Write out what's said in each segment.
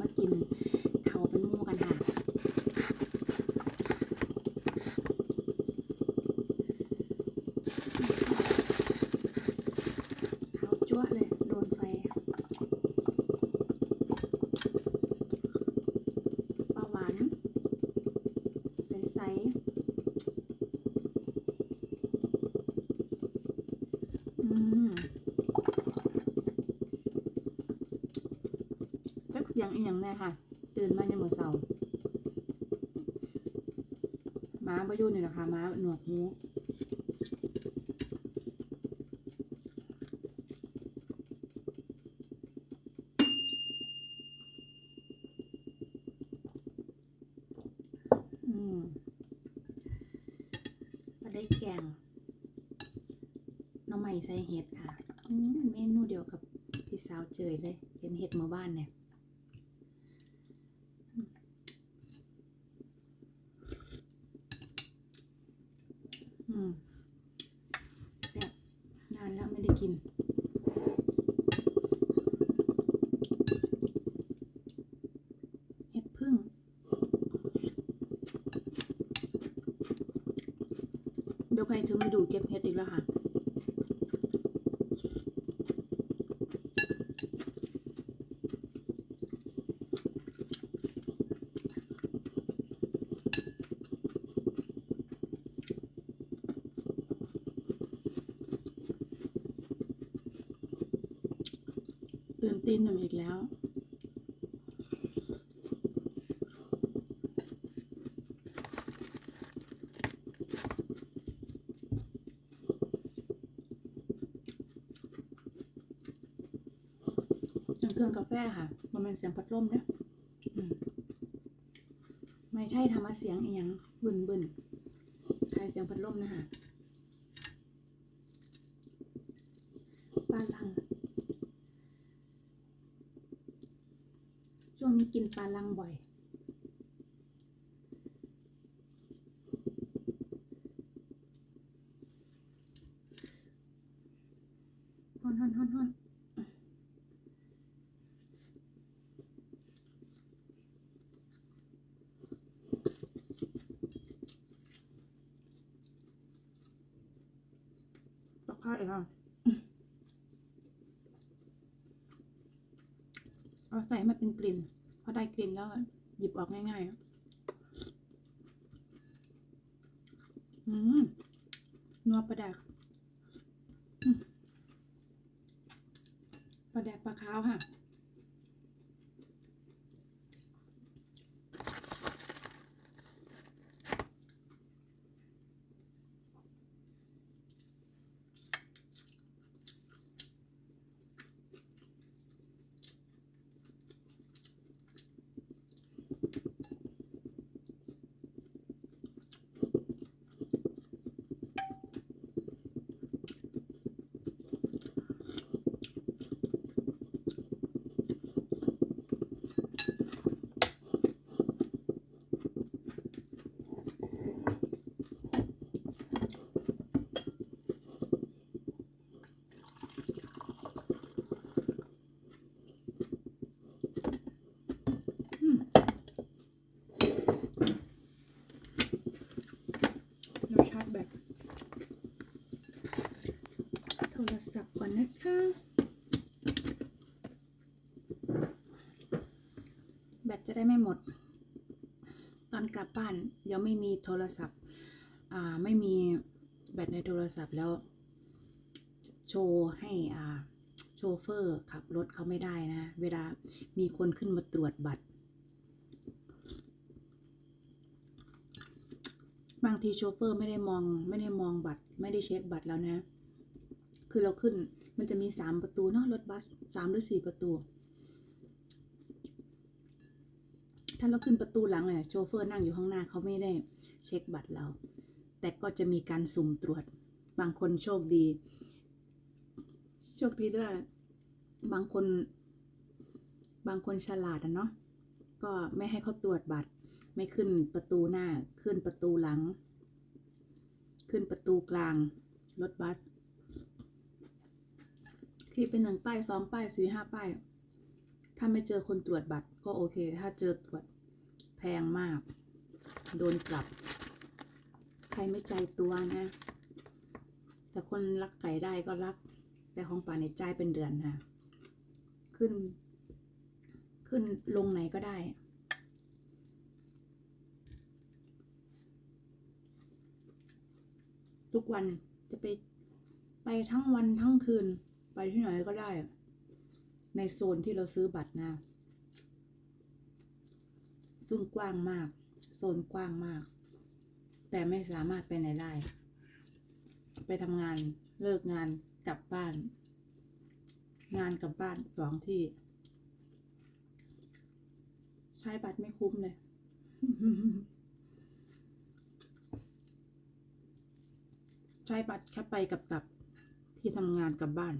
มากินเขาวเป็นหมู่กันค่ะเขาวจั่วเลยโดนไฟปลาหวาน ใสๆอืมจัก เสียงอีหยังแน่ค่ะ ตื่นมาเนี่ยามมื่อเช้าม้าประยุนี่นะคะม้าหนวกหูอืมปลาได้แกงน้องใหม่ใส่เห็ดค่ะอืมเมนูเดียวกับพี่สาวเจยเลย เห็นเห็ดหมู่บ้านเนี่ย อืมแซ่บนานแล้วไม่ได้ กิน เห็ดพึ่ง เดี๋ยวใครถึงฤดูเก็บเห็ดอีกแล้วค่ะ ตื่นตีน หนึ่งอีกแล้วจังเครื่องกาแฟค่ะ มันเป็นเสียงพัดลมเนี่ยอืมไม่ใช่ทำมาเสียงอีหยังบึนบึนใครเสียงพัดลมนะคะบ้านลัง ช่วงนี้กินปลาลังบ่อย ฮอนฮอนฮอนฮอนตกข้าวอีกแล้วเอาใส่ให้มันเป็นกลิ่นพอได้กลิ่นแล้วหยิบออกง่ายๆ อืมนัวปลาแดกอืมปลาแดกปลาขาวค่ะ เราชาร์จแบตโทรศัพท์ก่อ นะคะ แบตจะได้ไม่หมด ตอนกลับบ้านเดี๋ยวไม่มีโทรศัพท์ อ่า ไม่มีแบตในโทรศัพท์แล้ว โชว์ให้อ่าโชเฟอร์ขับรถเขาไม่ได้นะ เวลามีคนขึ้นมาตรวจบัตร บางทีโชเฟอร์ไม่ได้มองไม่ได้มองบัตร ไม่ได้เช็คบัตรแล้วนะ คือเราขึ้น มันจะมีสามประตูเนาะรถบัสสามหรือสี่ประตู ถ้าเราขึ้นประตูหลังเนี่ยโชเฟอร์นั่งอยู่ข้างหน้าเขาไม่ได้เช็คบัตรเรา แต่ก็จะมีการสุ่มตรวจ บางคนโชคดี โชคดีด้วย บางคน บางคนฉลาดอะเนาะ ก็ไม่ให้เขาตรวจบัตร ไม่ขึ้นประตูหน้า ขึ้นประตูหลัง ขึ้นประตูกลางรถบัส ที่เป็นหนึ่งป้ายสองป้ายสี่ห้าป้าย ถ้าไม่เจอคนตรวจบัตรก็โอเค ถ้าเจอตรวจแพงมาก โดนปรับ ใครไม่ใจตัวนะ แต่คนรักไก่ได้ก็รัก แต่ของป่าในใจเป็นเดือนค่ะ ขึ้น ขึ้นลงไหนก็ได้ทุกวันจะไปไปทั้งวันทั้งคืน ไปที่ไหนก็ได้ ในโซนที่เราซื้อบัตรนะซึ่งกว้างมาก โซนกว้างมาก แต่ไม่สามารถไปไหนได้ ไปทำงานเลิกงานกลับบ้าน งานกลับบ้านสองที่ ใช้บัตรไม่คุ้มเลยใช้บัตรแค่ไปกับกลับที่ทำงานกลับบ้าน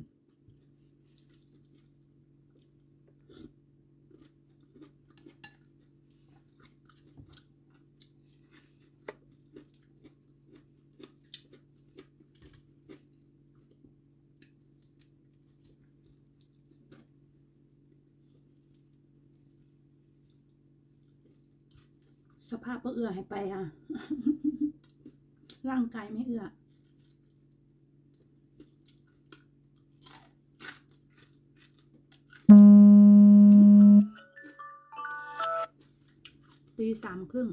สภาพก็เอื้อให้ไปอะ ร่างกายไม่เอื้อตีสามครึ่ง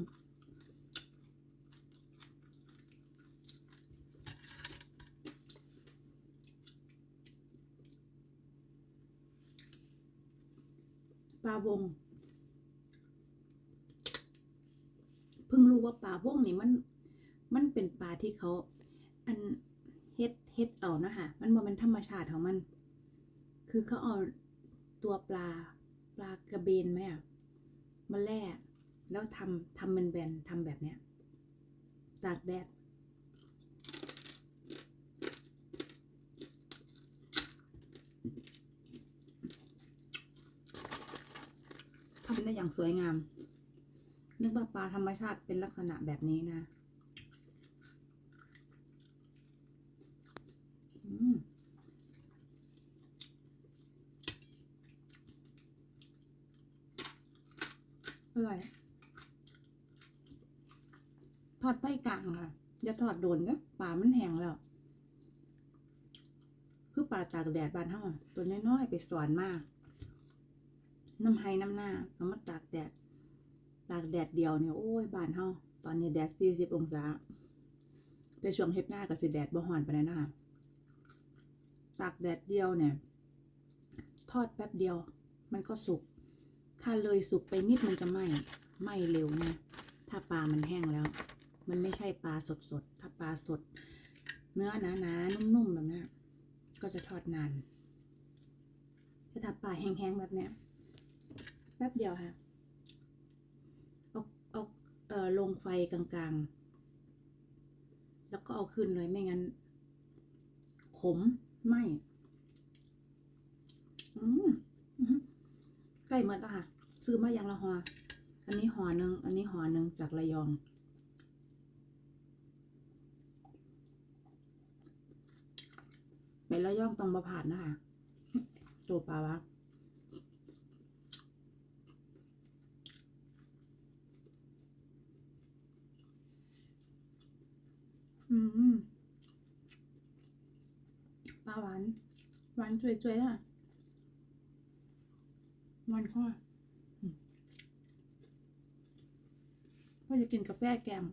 ปลาวง เพิ่งรู้ว่าปลาพวกนี้มัน มันเป็นปลา ที่เขาอันเฮ็ดเฮ็ดเอานะคะมันบ่เป็นธรรมชาติของมัน คือเขาเอาตัวปลาปลากระเบนไหมอะมาแล่แล้วทำทำเป็นแบนๆทำแบบเนี้ยตากแดดทำได้อย่างสวยงาม นึกว่าปลาธรรมชาติเป็นลักษณะแบบนี้นะ อร่อย ทอดไฟกลางค่ะ อย่าทอดโดนก็ปลามันแห้งแล้ว คือปลาตากแดดบานเฮาตัวน้อยๆ ไปสอนมาก น้ำไห้น้ำหน้าเอามาตากแดด ตากแดดเดียวเนี่ยโอ้ยบานเฮาตอนนี้แดดสี่สิบองศาแต่ช่วงเฮ็ดหน้าก็สิแดดบ่ฮ้อนไปานนั้นนะคะ ตากแดดเดียวเนี่ย ทอดแป๊บเดียว มันก็สุก ถ้าเลยสุกไปนิดมันจะไหม้ไหม้เร็วนะ ถ้าปลามันแห้งแล้ว มันไม่ใช่ปลาสดสดๆถ้าปลาสด เนื้อหนาหนนุ่มๆแบบนี้ก็จะทอดนานแต่ถ้าปลาแห้งๆแบบเนี้ยแป๊บเดียวค่ะเอาเอาเอ่อลงไฟกลางๆ แล้วก็เอาขึ้นเลยไม่งั้นขม ไมอืมอื้อหือใกล้หมดแล้วค่ะ ซื้อมาอย่างละหออันนี้ห่อหนึ่งอันนี้ห่อหนึ่งจากระยอง ไประยองตรงประผาดนะคะโจปลาวะอืม ปลาหวาน หวานจุยๆล่ะหวานข้ออืมว่าจะกินกาแฟแกม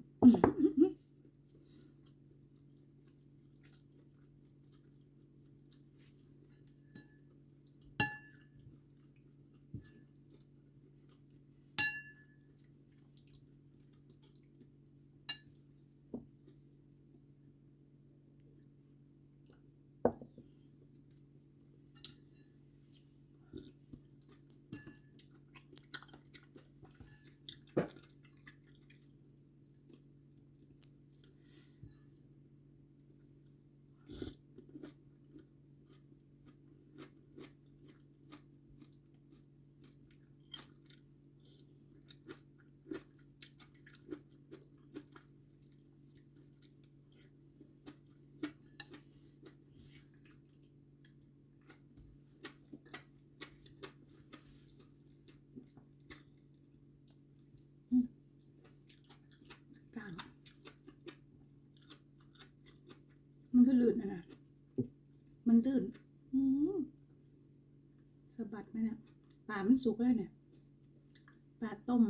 อืมลื่นนะนะมันลื่นสะบัดไหมเนี่ยปลามันสุกแล้วเนี่ยปลาต้ม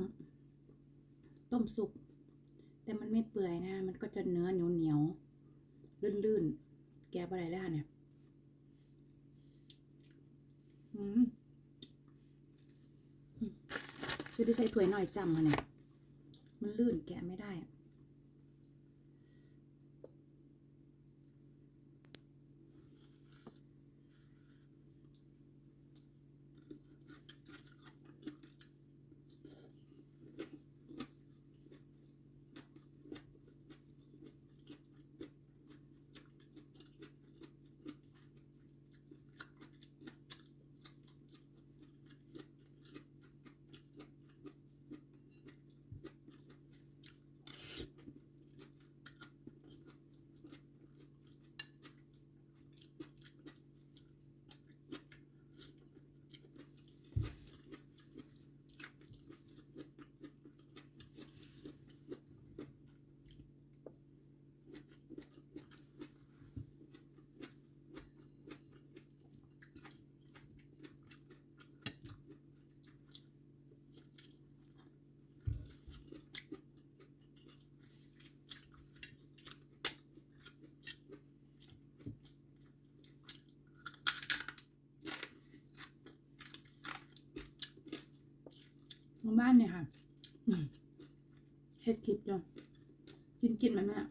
ต้มสุก แต่มันไม่เปื่อยนะ มันก็จะเนื้อเหนียวเหนียวลื่นๆ แกะอะไรแล้วเนี่ยอืมซื้อได้ใส่ถ้วยหน่อยจำมาเนี่ย มันลื่นแกะไม่ได้อะ บ้านเนี่ยค่ะเฮ็ดคลิปจ้ะกินกินมันเนี่ย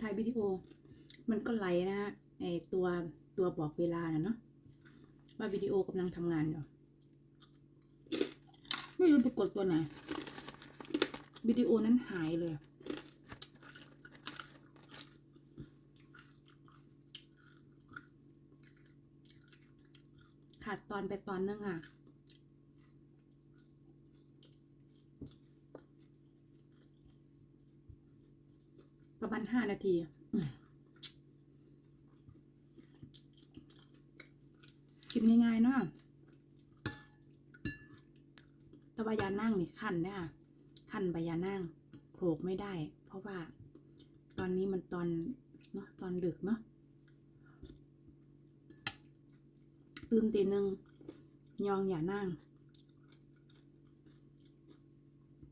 ถ่ายวิดีโอ มันก็ไหลนะฮะไอตัวตัวบอกเวลานะเนาะว่าวิดีโอกำลังทำงานอยู่ไม่รู้ไปกดตัวไหนวิดีโอนั้นหายเลย ขาดต อนไปตอนนึงอะประมาณห้านาทีกินง่ายๆเนาะแตะวายานั่งนี่ขั้นเนี่ยขั้นใบยานั่งโขลกไม่ได้ เพราะว่า ตอนนี้มันตอนเนาะตอนดึกเนาะตื่นตีหนึ่ง ยองอย่านั่ง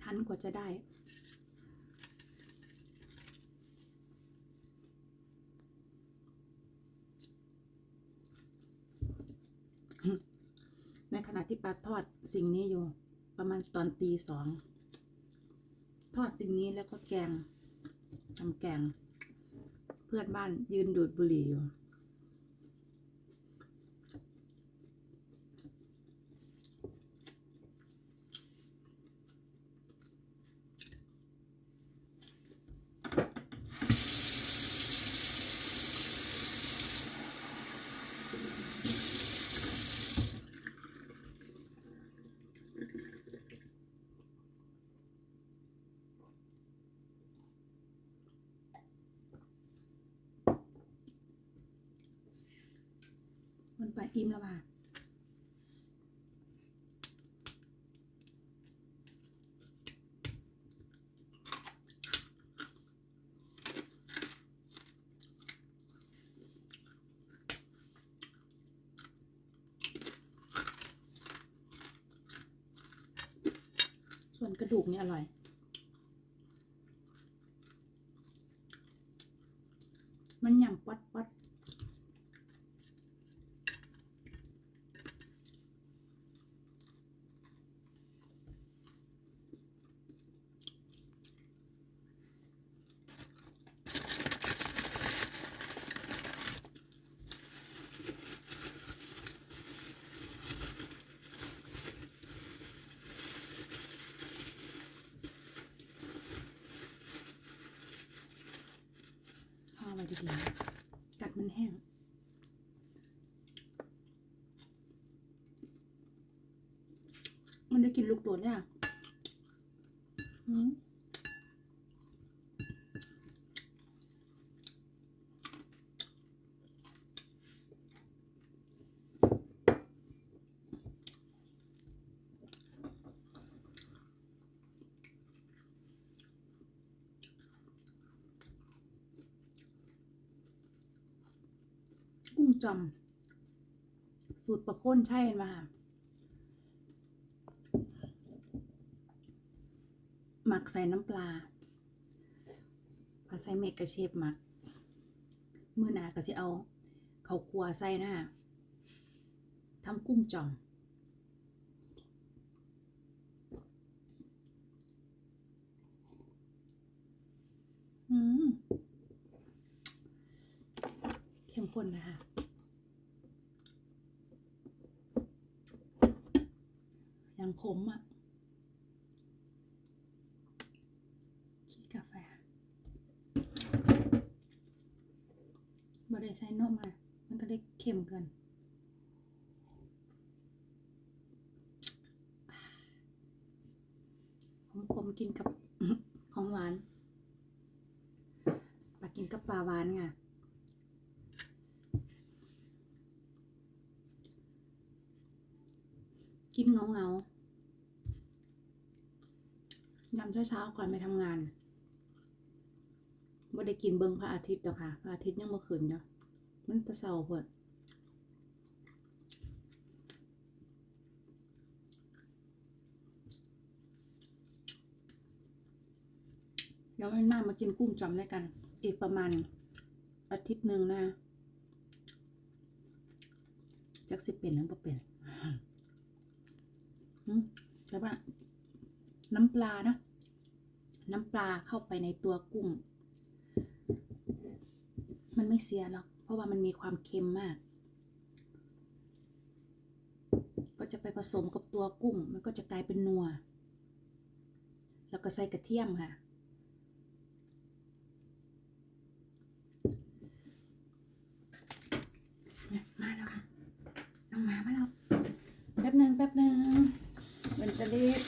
ทันกว่าจะได้ ในขณะที่ปลาทอดสิ่งนี้อยู่ ประมาณตอนตีสอง ทอดสิ่งนี้แล้วก็แกงทำแกง เพื่อนบ้านยืนดูดบุหรี่อยู่ มันปลาอิ่มแล้วว่ะส่วนกระดูกนี่อร่อยมันหยำปัดปัด ดีๆ กัดมันแห้ง มันได้กินลูกโดดเนี่ยอืม กุ้ง จอมสูตรประโคนใช่ไหมคะหมักใส่น้ำปลาพาใส่เมกกระเชฟหมัก มือหนาก็สิเอาเขาครัวใส่หน้าทำกุ้งจอมอืมเข้มข้นนะคะ ยังขมอะขี้กาแฟบ่ได้ใส่นมมามันก็ได้เค็มเกินผมผมกินกับของหวานปลากินกับปลาหวานไงกินเงาเงาๆยำ เช้าๆก่อนไปทำงานบ่ได้กินเบิงพระอาทิตย์ดอกค่ะ พระอาทิตย์ยังบ่ขึ้นเนาะมันตะเศร้าพวดเดี๋ยววันหน้ามากินกุ้งจอมด้วยกัน อีกประมาณอาทิตย์หนึ่งนะจักสิเป็นหรือบ่เป็นแล้วว่าน้ำปลานะ น้ำปลาเข้าไปในตัวกุ้ง มันไม่เสียหรอก เพราะว่ามันมีความเค็มมาก ก็จะไปผสมกับตัวกุ้ง มันก็จะกลายเป็นนัว แล้วก็ใส่กระเทียมค่ะ มาแล้วค่ะ น้องหมามาแล้ว แป๊บหนึ่งแป๊บหนึ่งมันจะรีบ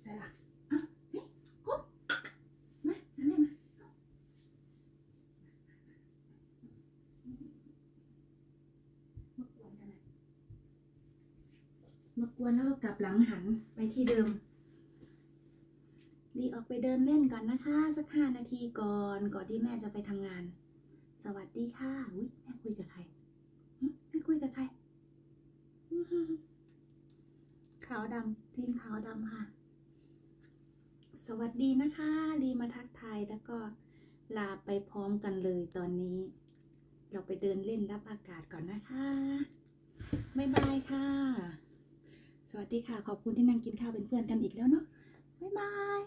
ใส่ละอะเฮ้ยกบมาอันนี้มา มากวนกันนะ มากวนแล้วก็กลับหลังหันไปที่เดิมดีออกไปเดินเล่นก่อนนะคะ สักห้านาทีก่อนก่อนที่แม่จะไปทำงาน สวัสดีค่ะอุ้ยแม่คุยกับใครแม่คุยกับใครขาวดำทีมขาวดำค่ะ สวัสดีนะคะดีมาทักทายแล้วก็ลาไปพร้อมกันเลยตอนนี้ เราไปเดินเล่นรับอากาศก่อนนะคะ บ๊ายบายค่ะ สวัสดีค่ะ ขอบคุณที่นั่งกินข้าวเป็นเพื่อนกันอีกแล้วเนาะบ๊ายบาย